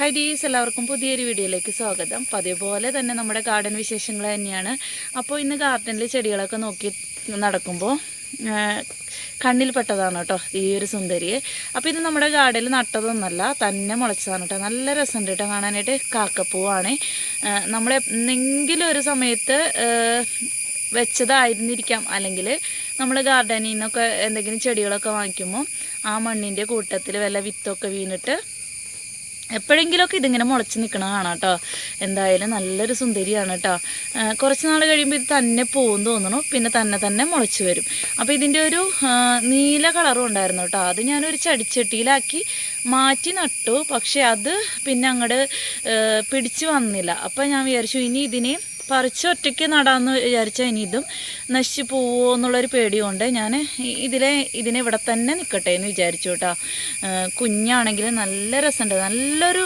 High ഡീസ് എല്ലാവർക്കും പുതിയൊരു വീഡിയോയിലേക്ക് സ്വാഗതം. പതിപോലെ തന്നെ നമ്മുടെ ഗാർഡൻ വിശേഷങ്ങൾ തന്നെയാണ്. അപ്പോൾ ഇന്ന് ഗാർഡനിൽ ചെടികളൊക്കെ നോക്കി നടക്കുമ്പോൾ കണ്ണിൽ പെട്ടതാണ് കേട്ടോ ഈ ഒരു സുന്ദരിയെ. അപ്പോൾ ഇത് നമ്മുടെ ഗാർഡനിൽ നട്ടതൊന്നല്ല തന്നെ മുളച്ചതാണ് കേട്ടോ. നല്ല രസമുണ്ട് കേട്ടോ കാണാനായിട്ട്. കാക്കപ്പൂവാണ്. നമ്മളെ എന്തെങ്കിലും ഒരു സമയത്ത് വെച്ചതായിരുന്നിരിക്കാം. അല്ലെങ്കിൽ നമ്മൾ ഗാർഡനിൽ നിന്നൊക്കെ എന്തെങ്കിലും ചെടികളൊക്കെ വാങ്ങിക്കുമ്പോൾ ആ മണ്ണിന്റെ കൂട്ടത്തിൽ വല്ല വിത്തൊക്കെ വീണിട്ട് എപ്പോഴെങ്കിലുമൊക്കെ ഇതിങ്ങനെ മുളച്ച് നിൽക്കണ കാണാം കേട്ടോ. എന്തായാലും നല്ലൊരു സുന്ദരിയാണ് കേട്ടോ. കുറച്ച് നാൾ കഴിയുമ്പോൾ ഇത് തന്നെ പോകും തോന്നണു പിന്നെ തന്നെ തന്നെ മുളച്ച് വരും. അപ്പോൾ ഇതിന്റെ ഒരു നീല കളറും ഉണ്ടായിരുന്നു കേട്ടോ. അത് ഞാനൊരു ചടിച്ചട്ടിയിലാക്കി മാറ്റി നട്ടു. പക്ഷേ അത് പിന്നെ അങ്ങോട്ട് പിടിച്ച് വന്നില്ല. അപ്പോൾ ഞാൻ വിചാരിച്ചു ഇനി ഇതിനെ പറിച്ച് ഒറ്റയ്ക്ക് നടാമെന്ന് വിചാരിച്ചാൽ ഇനി ഇതും നശിച്ചു പോവുമോ എന്നുള്ളൊരു പേടിയുണ്ട്. ഞാൻ ഇതിലെ ഇതിനെ ഇവിടെ തന്നെ നിൽക്കട്ടെ എന്ന് വിചാരിച്ചു കേട്ടോ. കുഞ്ഞാണെങ്കിൽ നല്ല രസമുണ്ട് നല്ലൊരു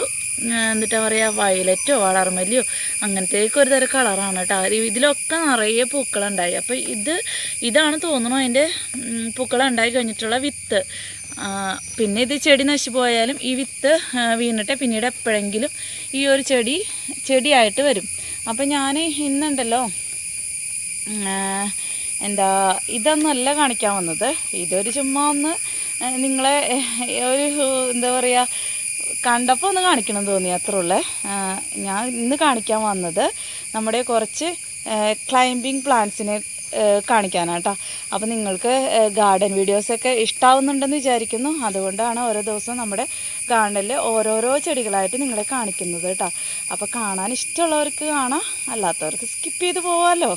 എന്നിട്ടാ പറയുക വയലറ്റോ വളർമല്ലിയോ അങ്ങനത്തേക്ക് ഒരു തരം കളറാണ് കേട്ടോ. ഇതിലൊക്കെ നിറയെ പൂക്കളുണ്ടായി. അപ്പോൾ ഇത് ഇതാണ് തോന്നുന്നു അതിന്റെ പൂക്കളുണ്ടായി കഴിഞ്ഞിട്ടുള്ള വിത്ത്. പിന്നെ ഇത് ചെടി നശിച്ചു പോയാലും ഈ വിത്ത് വീണിട്ട് പിന്നീട് എപ്പോഴെങ്കിലും ഈ ഒരു ചെടി ചെടിയായിട്ട് വരും. അപ്പം ഞാൻ ഇന്നുണ്ടല്ലോ എന്താ ഇതൊന്നല്ല കാണിക്കാൻ വന്നത്. ഇതൊരു ചുമ്മാ ഒന്ന് നിങ്ങളെ ഒരു എന്താ പറയുക കണ്ടപ്പോൾ ഒന്ന് കാണിക്കണം തോന്നി അത്ര ഉള്ളേ. ഞാൻ ഇന്ന് കാണിക്കാൻ വന്നത് നമ്മുടെ കുറച്ച് ക്ലൈംബിംഗ് പ്ലാന്റ്സിനെ കാണിക്കാനാണ് കേട്ടോ അപ്പോൾ നിങ്ങൾക്ക് ഗാർഡൻ വീഡിയോസൊക്കെ ഇഷ്ടാവുന്നുണ്ടെന്ന് വിചാരിക്കുന്നു. അതുകൊണ്ടാണ് ഓരോ ദിവസവും നമ്മുടെ ഗാർഡനിൽ ഓരോരോ ചെടികളായിട്ട് നിങ്ങളെ കാണിക്കുന്നത് കേട്ടോ. അപ്പോൾ കാണാൻ ഇഷ്ടമുള്ളവർക്ക് കാണാം അല്ലാത്തവർക്ക് സ്കിപ്പ് ചെയ്ത് പോവാമല്ലോ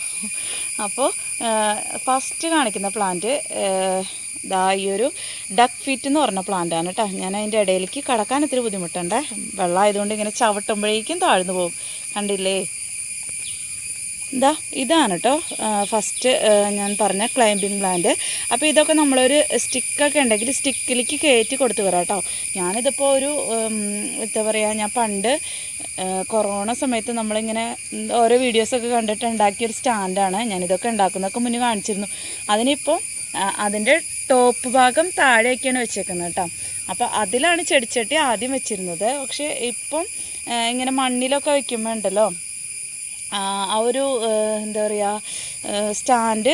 അപ്പോൾ ഫസ്റ്റ് കാണിക്കുന്ന പ്ലാന്റ് ദാ ഈ ഒരു ഡക്ക് ഫീറ്റ് എന്ന് പറഞ്ഞ പ്ലാന്റാണ് കേട്ടോ. ഞാൻ അതിന്റെ ഇടയിലേക്ക് കടക്കാൻ ഇത്തിരി ബുദ്ധിമുട്ടുണ്ട്. വെള്ളം ആയതുകൊണ്ട് ഇങ്ങനെ ചവിട്ടുമ്പോഴേക്കും താഴ്ന്നു പോകും. കണ്ടില്ലേ? ഇതാ ഇതാണ് കേട്ടോ ഫസ്റ്റ് ഞാൻ പറഞ്ഞ ക്ലൈംബിംഗ് പ്ലാന്റ് അപ്പോൾ ഇതൊക്കെ നമ്മളൊരു സ്റ്റിക്കൊക്കെ ഉണ്ടെങ്കിൽ സ്റ്റിക്കിലേക്ക് കയറ്റി കൊടുത്തു വരാം കേട്ടോ ഞാനിതിപ്പോൾ ഒരു എന്താ പറയുക ഞാൻ പണ്ട് കൊറോണ സമയത്ത് നമ്മളിങ്ങനെ ഓരോ വീഡിയോസൊക്കെ കണ്ടിട്ട് ഉണ്ടാക്കിയൊരു സ്റ്റാൻഡാണ് ഞാനിതൊക്കെ ഉണ്ടാക്കുന്നതൊക്കെ മുന്നേ കാണിച്ചിരുന്നു. അതിനിപ്പോൾ അതിന്റെ ടോപ്പ് ഭാഗം താഴെയൊക്കെയാണ് വെച്ചേക്കുന്നത് കേട്ടോ അപ്പോൾ അതിലാണ് ചെടിച്ചട്ടി ആദ്യം വെച്ചിരുന്നത്. പക്ഷേ ഇപ്പം ഇങ്ങനെ മണ്ണിലൊക്കെ വയ്ക്കുമ്പോൾ ഉണ്ടല്ലോ ആ ഒരു എന്താ പറയുക സ്റ്റാൻഡ്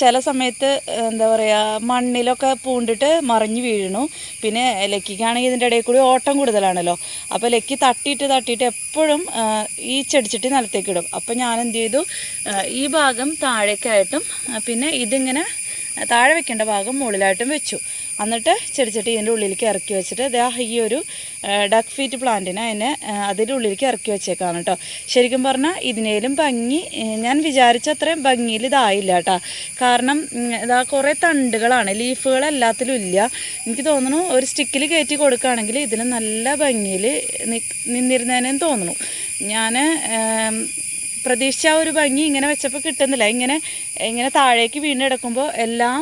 ചില സമയത്ത് എന്താ പറയുക മണ്ണിലൊക്കെ പൂണ്ടിട്ട് മറിഞ്ഞു വീഴണു പിന്നെ ലക്കിക്കാണെങ്കിൽ ഇതിന്റെ ഇടയിൽ കൂടി ഓട്ടം കൂടുതലാണല്ലോ. അപ്പോൾ ലക്കി തട്ടിയിട്ട് തട്ടിയിട്ട് എപ്പോഴും ഈ ചെടിച്ചട്ടി നിലത്തേക്ക് ഇടും. അപ്പോൾ ഞാൻ എന്ത് ചെയ്തു? ഈ ഭാഗം താഴേക്കായിട്ടും പിന്നെ ഇതിങ്ങനെ താഴെ വെക്കേണ്ട ഭാഗം മുകളിലായിട്ടും വെച്ചു. എന്നിട്ട് ചെടിച്ചട്ടി ഇതിന്റെ ഉള്ളിലേക്ക് ഇറക്കി വെച്ചിട്ട് ഇതാ ഈ ഒരു ഡക്ക് ഫീറ്റ് പ്ലാന്റിനെ അതിനെ അതിന്റെ ഉള്ളിലേക്ക് ഇറക്കി വെച്ചേക്കാണ് കേട്ടോ ശരിക്കും പറഞ്ഞാൽ ഇതിനേലും ഭംഗി ഞാൻ വിചാരിച്ച അത്രയും ഭംഗിയിൽ ഇതായില്ല കേട്ടോ കാരണം ഇതാ കുറേ തണ്ടുകളാണ് ലീഫുകൾ എല്ലാത്തിലും ഇല്ല. എനിക്ക് തോന്നുന്നു ഒരു സ്റ്റിക്കിൽ കയറ്റി കൊടുക്കുകയാണെങ്കിൽ ഇതിന് നല്ല ഭംഗിയിൽ നിന്നിരുന്നേനെന്ന് തോന്നുന്നു. ഞാൻ പ്രതീക്ഷിച്ച ഒരു ഭംഗി ഇങ്ങനെ വെച്ചപ്പോൾ കിട്ടുന്നില്ല. ഇങ്ങനെ ഇങ്ങനെ താഴേക്ക് വീണ്ടെടുക്കുമ്പോൾ എല്ലാം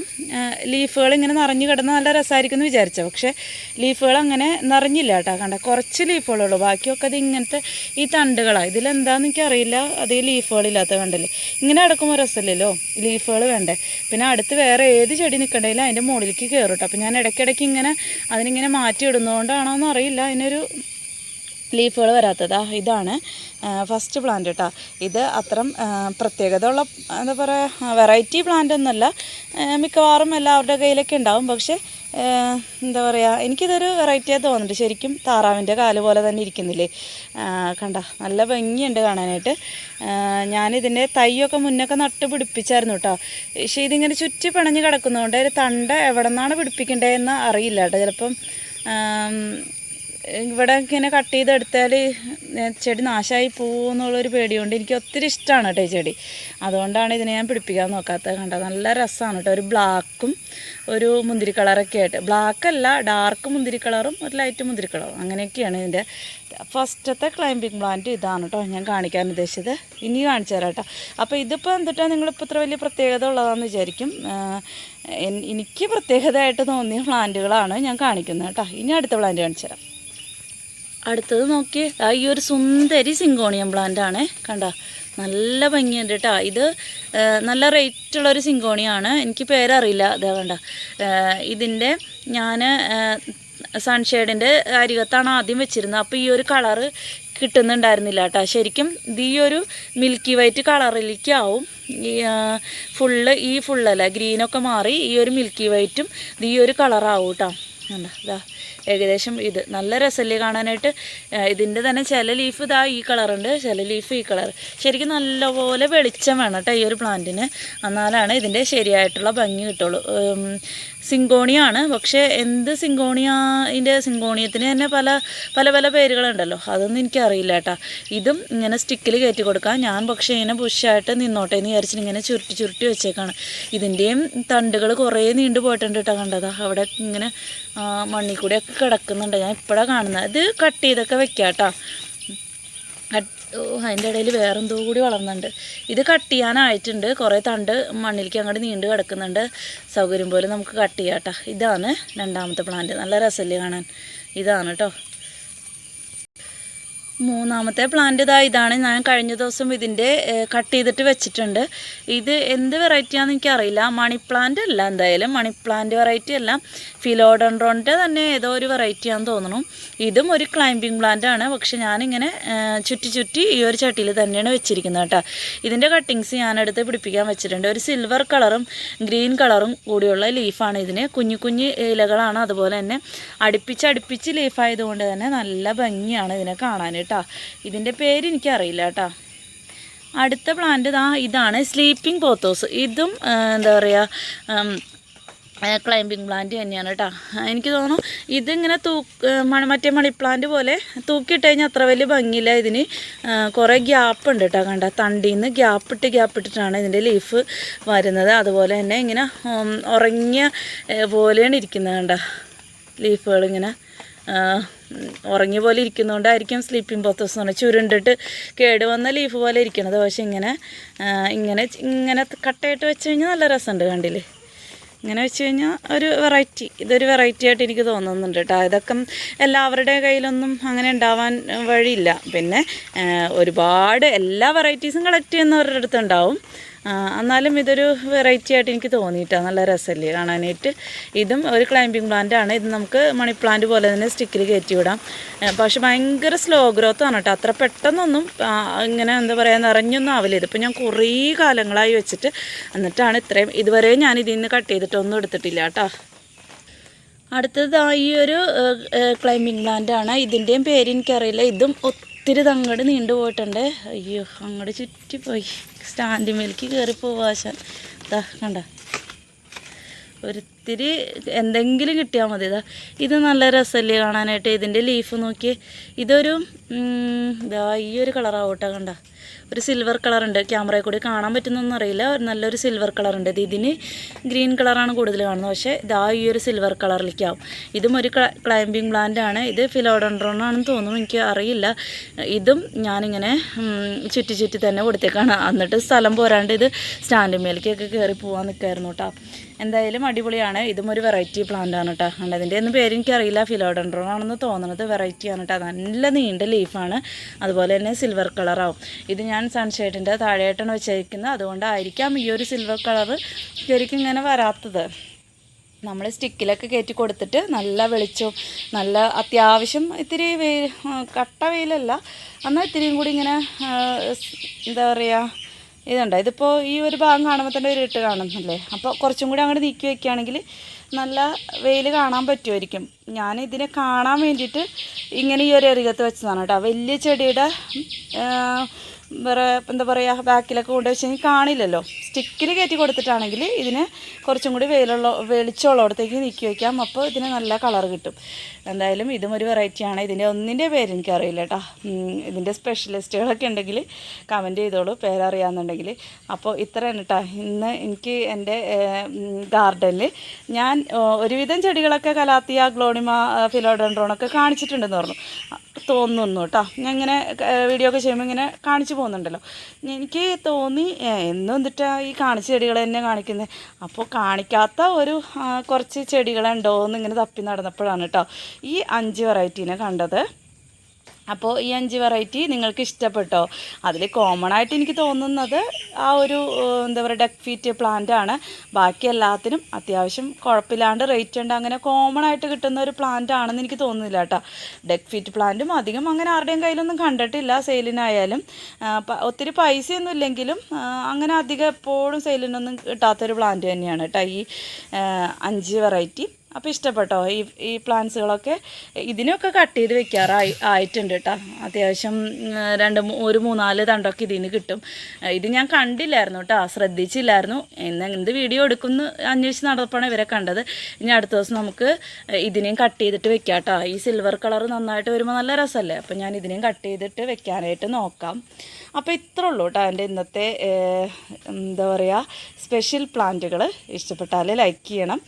ലീഫുകൾ ഇങ്ങനെ നിറഞ്ഞു കിടന്ന് നല്ല രസമായിരിക്കും എന്ന് വിചാരിച്ചു. പക്ഷേ ലീഫുകൾ അങ്ങനെ നിറഞ്ഞില്ല കേട്ടോ. കണ്ട? കുറച്ച് ലീഫുകളുള്ളൂ ബാക്കിയൊക്കെ അത് ഇങ്ങനത്തെ ഈ തണ്ടുകളാണ് ഇതിലെന്താണെന്ന് എനിക്കറിയില്ല. അതേ ലീഫുകളില്ലാത്ത കണ്ടല്ലേ? ഇങ്ങനെ അടക്കുമ്പോൾ രസമില്ലല്ലോ? ലീഫുകൾ വേണ്ടേ? പിന്നെ അടുത്ത് വേറെ ഏത് ചെടി നിൽക്കണ്ടെങ്കിലും അതിന്റെ മുകളിലേക്ക് കയറും കേട്ടോ. അപ്പോൾ ഞാൻ ഇടയ്ക്കിടയ്ക്ക് ഇങ്ങനെ അതിനിങ്ങനെ മാറ്റി ഇടുന്നതുകൊണ്ടാണോ എന്നറിയില്ല അതിനൊരു ലീഫുകൾ വരാത്തതാ. ഇതാണ് ഫസ്റ്റ് പ്ലാന്റ് കേട്ടോ ഇത് അത്രം ആ, പ്രത്യേകത ഉള്ള എന്താ പറയുക വെറൈറ്റി പ്ലാന്റ് ഒന്നുമല്ല. മിക്കവാറും എല്ലാവരുടെ കയ്യിലൊക്കെ ഉണ്ടാവും. പക്ഷേ എന്താ പറയുക എനിക്കിതൊരു വെറൈറ്റിയായി തോന്നുന്നുണ്ട്. ശരിക്കും താറാവിന്റെ കാൽ പോലെ തന്നെ ഇരിക്കുന്നില്ലേ? കണ്ട നല്ല ഭംഗിയുണ്ട് കാണാനായിട്ട്. ഞാനിതിന്റെ തൈയൊക്കെ മുന്നൊക്കെ നട്ട് പിടിപ്പിച്ചായിരുന്നു കേട്ടോ പക്ഷേ ഇതിങ്ങനെ ചുറ്റി പിണഞ്ഞ് കിടക്കുന്നതുകൊണ്ട് ഒരു തണ്ട എവിടെ നിന്നാണ് പിടിപ്പിക്കേണ്ടതെന്ന് അറിയില്ല കേട്ടോ ചിലപ്പം ഇവിടെ ഇങ്ങനെ കട്ട് ചെയ്തെടുത്താൽ ചെടി നാശമായി പോകുമെന്നുള്ളൊരു പേടിയുണ്ട്. എനിക്ക് ഒത്തിരി ഇഷ്ടമാണ് കേട്ടോ ഈ ചെടി. അതുകൊണ്ടാണ് ഇതിനെ ഞാൻ പിടിപ്പിക്കാൻ നോക്കാത്തത് കണ്ടത്. നല്ല രസമാണ് കേട്ടോ. ഒരു ബ്ലാക്കും ഒരു മുന്തിരി കളറൊക്കെ ആയിട്ട്. ബ്ലാക്ക് അല്ല ഡാർക്ക് മുന്തിരി കളറും ഒരു ലൈറ്റ് മുന്തിരി കളറും. അങ്ങനെയൊക്കെയാണ് ഇതിന്റെ ഫസ്റ്റത്തെ ക്ലൈമ്പിംഗ് പ്ലാന്റ് ഇതാണ് കേട്ടോ ഞാൻ കാണിക്കാൻ ഉദ്ദേശിച്ചത്. ഇനി കാണിച്ചു തരാം കേട്ടോ. അപ്പോൾ ഇതിപ്പോൾ എന്തിട്ടാണ് നിങ്ങളിപ്പോൾ ഇത്ര വലിയ പ്രത്യേകത ഉള്ളതാണെന്ന് വിചാരിക്കും. എനിക്ക് പ്രത്യേകതയായിട്ട് തോന്നിയ പ്ലാന്റുകളാണ് ഞാൻ കാണിക്കുന്നത് കേട്ടോ. ഇനി അടുത്ത പ്ലാന്റ് കാണിച്ചു തരാം. അടുത്തത് നോക്കിയേ ഈ ഒരു സുന്ദരി സിങ്കോണിയം പ്ലാന്റ് ആണ്. കണ്ട നല്ല ഭംഗിയുണ്ട് കേട്ടോ ഇത് നല്ല റേറ്റ് ഉള്ളൊരു സിങ്കോണിയാണ്. എനിക്ക് പേരറിയില്ല. അതാ കണ്ട. ഇതിന്റെ ഞാൻ സൺഷെയ്ഡിന്റെ അരികത്താണ് ആദ്യം വെച്ചിരുന്നത്. അപ്പോൾ ഈ ഒരു കളറ് കിട്ടുന്നുണ്ടായിരുന്നില്ല കേട്ടോ ശരിക്കും ഇത് ഈ ഒരു മിൽക്കി വൈറ്റ് കളറിലേക്കാവും ഈ ഫുള്ള് ഈ ഫുള്ളല്ല ഗ്രീനൊക്കെ മാറി ഈ ഒരു മിൽക്കി വൈറ്റും ഇത് ഈ ഒരു കളറാവും കേട്ടോ ഇതാ ഏകദേശം ഇത്. നല്ല രസമല്ലേ കാണാനായിട്ട്? ഇതിന്റെ തന്നെ ചില ലീഫ് ഇതാ ഈ കളറുണ്ട് ചില ലീഫ് ഈ കളർ ശരിക്കും നല്ലപോലെ വെളിച്ചം വേണം കേട്ടോ ഈ ഒരു പ്ലാന്റിന്. എന്നാലാണ് ഇതിന്റെ ശരിയായിട്ടുള്ള ഭംഗി കിട്ടുള്ളൂ. സിങ്കോണിയാണ്. പക്ഷേ എന്ത് സിങ്കോണിയതിന്റെ സിങ്കോണിയത്തിന് തന്നെ പല പല പല പേരുകളുണ്ടല്ലോ. അതൊന്നും എനിക്കറിയില്ല കേട്ടോ ഇതും ഇങ്ങനെ സ്റ്റിക്കിൽ കയറ്റി കൊടുക്കാം. ഞാൻ പക്ഷേ ഇങ്ങനെ പുഷായിട്ട് നിന്നോട്ടെ എന്ന് വിചാരിച്ചിട്ട് ഇങ്ങനെ ചുരുട്ടി ചുരുട്ടി വെച്ചേക്കാണ്. ഇതിന്റെയും തണ്ടുകൾ കുറേ നീണ്ടു പോയിട്ടുണ്ട് കേട്ടോ കണ്ടതാ. അവിടെ ഇങ്ങനെ മണ്ണിൽ കൂടെയൊക്കെ കിടക്കുന്നുണ്ട്. ഞാൻ ഇപ്പോഴാണ് കാണുന്നത്. ഇത് കട്ട് ചെയ്തൊക്കെ വെക്കാം കേട്ടോ അതിന്റെ ഇടയിൽ വേറെന്തോ കൂടി വളർന്നുണ്ട്. ഇത് കട്ട് ചെയ്യാനായിട്ടുണ്ട്. കുറേ തണ്ട് മണ്ണിലേക്ക് അങ്ങോട്ട് നീണ്ടു കിടക്കുന്നുണ്ട്. സൗകര്യം പോലെ നമുക്ക് കട്ട് ചെയ്യാം കേട്ടോ ഇതാണ് രണ്ടാമത്തെ പ്ലാന്റ് നല്ല രസമല്ലേ കാണാൻ. ഇതാണ് കേട്ടോ മൂന്നാമത്തെ പ്ലാന്റ് ഇതാ ഇതാണ്. ഞാൻ കഴിഞ്ഞ ദിവസം ഇതിന്റെ കട്ട് ചെയ്തിട്ട് വെച്ചിട്ടുണ്ട്. ഇത് എന്ത് വെറൈറ്റിയാണെന്ന് എനിക്കറിയില്ല. മണി പ്ലാന്റ് അല്ല എന്തായാലും. മണി പ്ലാന്റ് വെറൈറ്റി അല്ല. ഫിലോഡൻഡ്രോണിന്റെ തന്നെ ഏതോ ഒരു വെറൈറ്റിയാണെന്ന് തോന്നുന്നു. ഇതും ഒരു ക്ലൈംബിംഗ് പ്ലാന്റ് ആണ്. പക്ഷെ ഞാനിങ്ങനെ ചുറ്റി ചുറ്റി ഈ ഒരു ചട്ടിയിൽ തന്നെയാണ് വെച്ചിരിക്കുന്നത് കേട്ടോ. ഇതിന്റെ കട്ടിങ്സ് ഞാനെടുത്ത് പിടിപ്പിക്കാൻ വെച്ചിട്ടുണ്ട്. ഒരു സിൽവർ കളറും ഗ്രീൻ കളറും കൂടിയുള്ള ലീഫാണ് ഇതിന്. കുഞ്ഞു കുഞ്ഞു ഇലകളാണ് അതുപോലെ തന്നെ. അടുപ്പിച്ച് അടുപ്പിച്ച് ലീഫായതുകൊണ്ട് തന്നെ നല്ല ഭംഗിയാണ് ഇതിനെ കാണാൻ കേട്ടോ. ഇതിന്റെ പേര് എനിക്കറിയില്ല കേട്ടോ. അടുത്ത പ്ലാന്റ് ഇതാ ഇതാണ് സ്ലീപ്പിംഗ് പോത്തോസ് ഇതും എന്താ പറയുക ക്ലൈംബിംഗ് പ്ലാന്റ് തന്നെയാണ് കേട്ടോ. എനിക്ക് തോന്നുന്നു ഇതിങ്ങനെ തൂ മറ്റേ മണി പ്ലാന്റ് പോലെ തൂക്കിയിട്ട് കഴിഞ്ഞാൽ അത്ര വലിയ ഭംഗിയില്ല ഇതിന്. കുറേ ഗ്യാപ്പ് ഉണ്ട് കേട്ടോ കണ്ട. തണ്ടിയിൽ നിന്ന് ഗ്യാപ്പ് ഇട്ട് ഗ്യാപ്പ് ഇട്ടിട്ടാണ് ഇതിന്റെ ലീഫ് വരുന്നത്. അതുപോലെ തന്നെ ഇങ്ങനെ ഉറങ്ങിയ പോലെയാണ് ഇരിക്കുന്നത് കണ്ട. ലീഫുകൾ ഇങ്ങനെ ഉറങ്ങിയ പോലെ ഇരിക്കുന്നതുകൊണ്ടായിരിക്കും സ്ലീപ്പിംഗ് പോത്തസ് എന്ന് പറഞ്ഞാൽ ചുരുണ്ടിട്ട് കേടുവന്ന ലീഫ് പോലെ ഇരിക്കണത്. പക്ഷെ ഇങ്ങനെ ഇങ്ങനെ ഇങ്ങനെ കട്ടയിട്ട് വെച്ച് കഴിഞ്ഞാൽ നല്ല രസമുണ്ട് കണ്ടില്ലേ? ഇങ്ങനെ വെച്ച് കഴിഞ്ഞാൽ ഒരു വെറൈറ്റി ഇതൊരു വെറൈറ്റി ആയിട്ട് എനിക്ക് തോന്നുന്നുണ്ട് കേട്ടോ. ഇതൊക്കെ എല്ലാവരുടെ കയ്യിലൊന്നും അങ്ങനെ ഉണ്ടാവാൻ വഴിയില്ല. പിന്നെ ഒരുപാട് എല്ലാ വെറൈറ്റീസും കളക്ട് ചെയ്യുന്നവരുടെ അടുത്തുണ്ടാവും. എന്നാലും ഇതൊരു വെറൈറ്റി ആയിട്ട് എനിക്ക് തോന്നിയിട്ടാണ് നല്ല രസമല്ലേ കാണാനായിട്ട്. ഇതും ഒരു ക്ലൈമ്പിംഗ് പ്ലാന്റ് ആണ്. ഇത് നമുക്ക് മണി പ്ലാന്റ് പോലെ തന്നെ സ്റ്റിക്കിൽ കയറ്റി വിടാം പക്ഷെ ഭയങ്കര സ്ലോ ഗ്രോത്ത് ആണ് കേട്ടോ അത്ര പെട്ടെന്നൊന്നും ഇങ്ങനെ എന്താ പറയുക നിറഞ്ഞൊന്നും ആവില്ല. ഇതിപ്പോൾ ഞാൻ കുറേ കാലങ്ങളായി വെച്ചിട്ട് എന്നിട്ടാണ് ഇത്രയും ഇതുവരെ ഞാൻ ഇതിൽ നിന്ന് കട്ട് ചെയ്തിട്ടൊന്നും എടുത്തിട്ടില്ല കേട്ടോ അടുത്തത് ഈ ഒരു ക്ലൈമ്പിംഗ് പ്ലാന്റ് ആണ്. ഇതിന്റെയും പേര് എനിക്കറിയില്ല. ഇതും ഒത്തിരി തങ്ങട് നീണ്ടു പോയിട്ടുണ്ട് അയ്യോ അങ്ങോട്ട് ചുറ്റിപ്പോയി. സ്റ്റാൻഡ് മേലേക്ക് കയറി പോവാശാൻ ഇതാ കണ്ട? ഒരിത്തിരി എന്തെങ്കിലും കിട്ടിയാൽ മതി. ഇതാ ഇത് നല്ല രസമല്ലേ കാണാനായിട്ട്. ഇതിന്റെ ലീഫ് നോക്കി ഇതൊരു ഇതാ ഈ ഒരു കളറാവട്ടെ കണ്ട. ഒരു സിൽവർ കളറുണ്ട് ക്യാമറയിൽ കൂടി കാണാൻ പറ്റുന്നൊന്നും അറിയില്ല. നല്ലൊരു സിൽവർ കളറുണ്ട് ഇത് ഇതിന് ഗ്രീൻ കളറാണ് കൂടുതൽ കാണുന്നത്. പക്ഷേ ഇതാ ഈ ഒരു സിൽവർ കളറിലേക്കാവും ഇതും ഒരു ക്ലൈമ്പിംഗ് പ്ലാന്റ് ആണ്. ഇത് ഫിലോഡൻഡ്രോണാണെന്ന് തോന്നുന്നു. എനിക്ക് അറിയില്ല. ഇതും ഞാനിങ്ങനെ ചുറ്റി ചുറ്റി തന്നെ കൊടുത്തേക്കാണ്. എന്നിട്ട് സ്ഥലം പോരാണ്ട് ഇത് സ്റ്റാൻഡ് മേലേക്കൊക്കെ കയറി പോകാൻ നിൽക്കായിരുന്നു കേട്ടോ എന്തായാലും അടിപൊളിയാണ്. ഇതും ഒരു വെറൈറ്റി പ്ലാന്റ് ആണ് കേട്ടോ കണ്ടോ അതിന്റെ ഒന്നും പേര് എനിക്കറിയില്ല. ഫിലോഡൻഡ്രോൺ ആണെന്ന് തോന്നുന്നത് വെറൈറ്റി ആണ് കേട്ടോ നല്ല നീണ്ട ലീഫാണ് അതുപോലെ തന്നെ സിൽവർ കളറാവും ഇത് ഞാൻ സൺഷെയ്ഡിന്റെ താഴെയായിട്ടാണ് വെച്ചേക്കുന്നത് അതുകൊണ്ടായിരിക്കാം ഈ ഒരു സിൽവർ കളറ് ശരിക്കും ഇങ്ങനെ വരാത്തത്. നമ്മൾ സ്റ്റിക്കിലൊക്കെ കയറ്റി കൊടുത്തിട്ട് നല്ല വെളിച്ചവും നല്ല അത്യാവശ്യം ഇത്തിരി വെയിൽ കട്ട വെയിലല്ല. എന്നാൽ ഇത്തിരിയും കൂടി ഇങ്ങനെ എന്താ പറയുക ഇതുണ്ട്. ഇതിപ്പോൾ ഈ ഒരു ഭാഗം കാണുമ്പോൾ തന്നെ ഒരു ഇട്ട് കാണുന്നില്ലേ? അപ്പോൾ കുറച്ചും കൂടി അങ്ങോട്ട് നീക്കി വയ്ക്കുകയാണെങ്കിൽ നല്ല വെയിൽ കാണാൻ പറ്റുമായിരിക്കും. ഞാൻ ഇതിനെ കാണാൻ വേണ്ടിയിട്ട് ഇങ്ങനെ ഈ ഒരു എറികത്ത് വെച്ചതാണ് കേട്ടോ. വലിയ ചെടിയുടെ വേറെ എന്താ പറയുക ബാക്കിലൊക്കെ കൊണ്ട് വെച്ച് കാണില്ലല്ലോ. സ്റ്റിക്കിൽ കയറ്റി കൊടുത്തിട്ടാണെങ്കിൽ ഇതിന് കുറച്ചും കൂടി വെയിലുള്ള വെളിച്ചമുള്ളടത്തേക്ക് നീക്കി വയ്ക്കാം. അപ്പോൾ ഇതിന് നല്ല കളർ കിട്ടും. എന്തായാലും ഇതും ഒരു വെറൈറ്റിയാണ്. ഇതിന്റെ ഒന്നിന്റെ പേര് എനിക്കറിയില്ല കേട്ടോ. ഇതിന്റെ സ്പെഷ്യലിസ്റ്റുകളൊക്കെ ഉണ്ടെങ്കിൽ കമന്റ് ചെയ്തോളൂ. പേരറിയാമെന്നുണ്ടെങ്കിൽ അപ്പോൾ ഇത്രയാണ് കേട്ടോ. ഇന്ന് എനിക്ക് എന്റെ ഗാർഡനിൽ ഞാൻ ഒരുവിധം ചെടികളൊക്കെ കലാത്തിയ ഗ്ലോണിമ ഫിലോഡൻഡ്രോണൊക്കെ കാണിച്ചിട്ടുണ്ടെന്ന് പറഞ്ഞു. തോന്നുന്നു കേട്ടോ. ഞാൻ ഇങ്ങനെ വീഡിയോ ഒക്കെ ചെയ്യുമ്പോൾ ഇങ്ങനെ കാണിച്ചു പോകുന്നുണ്ടല്ലോ. എനിക്ക് തോന്നി എന്നും കാണിച്ച ചെടികൾ തന്നെ കാണിക്കുന്നത് അപ്പോൾ കാണിക്കാത്ത ഒരു കുറച്ച് ചെടികളുണ്ടോ എന്ന് ഇങ്ങനെ തപ്പി നടന്നപ്പോഴാണ് കേട്ടോ ഈ അഞ്ച് വെറൈറ്റീനെ കണ്ടത്. അപ്പോൾ ഈ അഞ്ച് വെറൈറ്റി നിങ്ങൾക്ക് ഇഷ്ടപ്പെട്ടോ? അതിൽ കോമൺ ആയിട്ട് എനിക്ക് തോന്നുന്നത് ആ ഒരു എന്താ പറയുക ഡക്ക് ഫീറ്റ് പ്ലാന്റ് ആണ്. ബാക്കി എല്ലാത്തിനും അത്യാവശ്യം കുഴപ്പമില്ലാണ്ട് റേറ്റ് ഉണ്ട്. അങ്ങനെ കോമൺ ആയിട്ട് കിട്ടുന്ന ഒരു പ്ലാന്റ് ആണെന്ന് എനിക്ക് തോന്നുന്നില്ല കേട്ടോ. ഡക്ക് ഫീറ്റ് പ്ലാന്റും അധികം അങ്ങനെ ആരുടെയും കയ്യിലൊന്നും കണ്ടിട്ടില്ല സെയിലിനായാലും. ഒത്തിരി പൈസയൊന്നും ഇല്ലെങ്കിലും അങ്ങനെ അധികം എപ്പോഴും സെയിലിനൊന്നും കിട്ടാത്തൊരു പ്ലാന്റ് തന്നെയാണ് കേട്ടോ ഈ അഞ്ച് വെറൈറ്റി അപ്പോൾ ഇഷ്ടപ്പെട്ടോ? ഈ ഈ പ്ലാന്റ്സുകളൊക്കെ ഇതിനൊക്കെ കട്ട് ചെയ്ത് വെക്കാറായി ആയിട്ടുണ്ട് കേട്ടോ അത്യാവശ്യം രണ്ട് ഒരു മൂന്നാൽ തണ്ടൊക്കെ ഇതിന് കിട്ടും. ഇത് ഞാൻ കണ്ടില്ലായിരുന്നു കേട്ടോ ശ്രദ്ധിച്ചില്ലായിരുന്നു. എന്ന് എന്ത് വീഡിയോ എടുക്കുമെന്ന് അന്വേഷിച്ച് നടന്നപ്പോഴാണ് ഇവരെ കണ്ടത്. ഇനി അടുത്ത ദിവസം നമുക്ക് ഇതിനെയും കട്ട് ചെയ്തിട്ട് വെക്കാം കേട്ടോ ഈ സിൽവർ കളർ നന്നായിട്ട് വരുമ്പോൾ നല്ല രസമല്ലേ അപ്പോൾ ഞാൻ ഇതിനെയും കട്ട് ചെയ്തിട്ട് വെക്കാനായിട്ട് നോക്കാം. അപ്പോൾ ഇത്ര ഉള്ളൂ കേട്ടോ എന്റെ ഇന്നത്തെ എന്താ പറയുക സ്പെഷ്യൽ പ്ലാന്റുകൾ ഇഷ്ടപ്പെട്ടാൽ ലൈക്ക് ചെയ്യണം.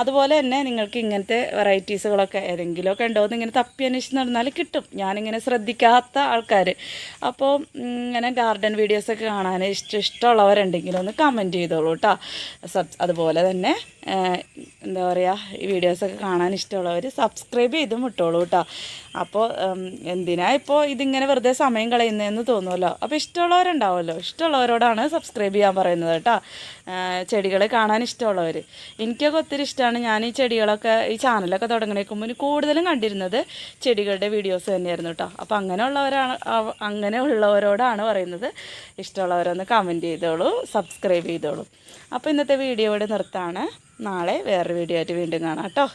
അതുപോലെ തന്നെ നിങ്ങൾക്ക് ഇങ്ങനത്തെ വെറൈറ്റീസുകളൊക്കെ ഏതെങ്കിലുമൊക്കെ ഉണ്ടോ എന്ന് ഇങ്ങനെ തപ്പി അന്വേഷിച്ച് നടന്നാൽ കിട്ടും. ഞാനിങ്ങനെ ശ്രദ്ധിക്കാത്ത ആൾക്കാർ അപ്പോൾ ഇങ്ങനെ ഗാർഡൻ വീഡിയോസൊക്കെ കാണാൻ ഇഷ്ടം ഇഷ്ടമുള്ളവരുണ്ടെങ്കിൽ ഒന്ന് കമന്റ് ചെയ്തോളൂ കേട്ടോ സബ് അതുപോലെ തന്നെ എന്താ പറയുക ഈ വീഡിയോസൊക്കെ കാണാൻ ഇഷ്ടമുള്ളവർ സബ്സ്ക്രൈബ് ചെയ്തും വിട്ടോളൂ കേട്ടോ അപ്പോൾ എന്തിനാ ഇപ്പോൾ ഇതിങ്ങനെ വെറുതെ സമയം കളയുന്നതെന്ന് തോന്നുമല്ലോ അപ്പോൾ ഇഷ്ടമുള്ളവരുണ്ടാവുമല്ലോ. ഇഷ്ടമുള്ളവരോടാണ് സബ്സ്ക്രൈബ് ചെയ്യാൻ പറയുന്നത് കേട്ടോ. ചെടികൾ കാണാൻ ഇഷ്ടമുള്ളവർ എനിക്കൊക്കെ ഒത്തിരി ഇഷ്ടമാണ് ഞാൻ ഈ ചെടികളൊക്കെ ഈ ചാനലൊക്കെ തുടങ്ങണേക്ക് കൂടുതലും കണ്ടിരുന്നത് ചെടികളുടെ വീഡിയോസ് തന്നെയായിരുന്നു കേട്ടോ. അപ്പോൾ അങ്ങനെയുള്ളവരാണ് അങ്ങനെ അങ്ങനെയുള്ളവരോടാണ് പറയുന്നത്. ഇഷ്ടമുള്ളവരൊന്ന് കമന്റ് ചെയ്തോളൂ സബ്സ്ക്രൈബ് ചെയ്തോളൂ. അപ്പോൾ ഇന്നത്തെ വീഡിയോ ഇവിടെ നിർത്താണ്. നാളെ വേറൊരു വീഡിയോ ആയിട്ട് വീണ്ടും കാണാം കേട്ടോ.